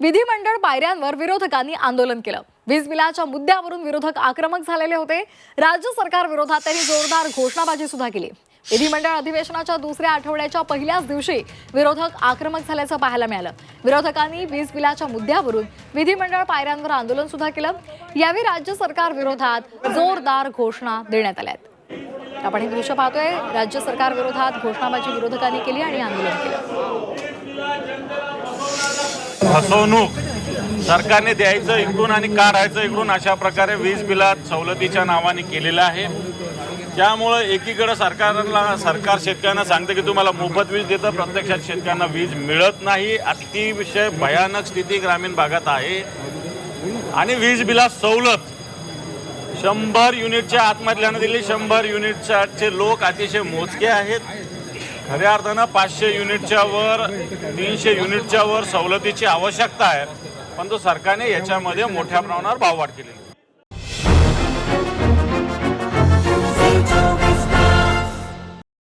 विधिमंडळ पायऱ्यांवर विरोधकांनी आंदोलन केलं. वीज बिलाच्या मुद्द्यावरून विरोधक आक्रमक झालेले होते. राज्य सरकार विरोधात त्यांनी जोरदार घोषणाबाजी सुद्धा केली. विधिमंडळ अधिवेशनाच्या दुसऱ्या आठवड्याच्या पहिल्याच दिवशी विरोधक आक्रमक झाल्याचं पाहायला मिळालं. विरोधकांनी वीज बिलाच्या मुद्द्यावरून विधिमंडळ पायऱ्यांवर आंदोलन सुद्धा केलं. यावेळी राज्य सरकार विरोधात जोरदार घोषणा देण्यात आल्या आहेत. आपण हे दृश्य पाहतोय. राज्य सरकार विरोधात घोषणाबाजी विरोधकांनी केली आणि आंदोलन केलं. फसवणूक. सरकारने द्यायचं इकडून आणि काढायचं इकडून अशा प्रकारे वीज बिलात सवलतीच्या नावाने केलेलं आहे. त्यामुळं एकीकडं सरकारला सरकार शेतकऱ्यांना सांगतं की तुम्हाला मोफत वीज देतं प्रत्यक्षात शेतकऱ्यांना वीज मिळत नाही. अतिशय भयानक स्थिती ग्रामीण भागात आहे. आणि वीज बिलात सवलत. शंभर युनिटच्या आतमधल्यानं दिली शंभर युनिटचे लोक अतिशय मोजके आहेत. खऱ्या अर्थानं पाचशे युनिटच्या वर तीनशे युनिटच्या वर सवलतीची आवश्यकता आहे पण तो सरकारने याच्यामध्ये मोठ्या प्रमाणावर भाववाढ केलेली आहे.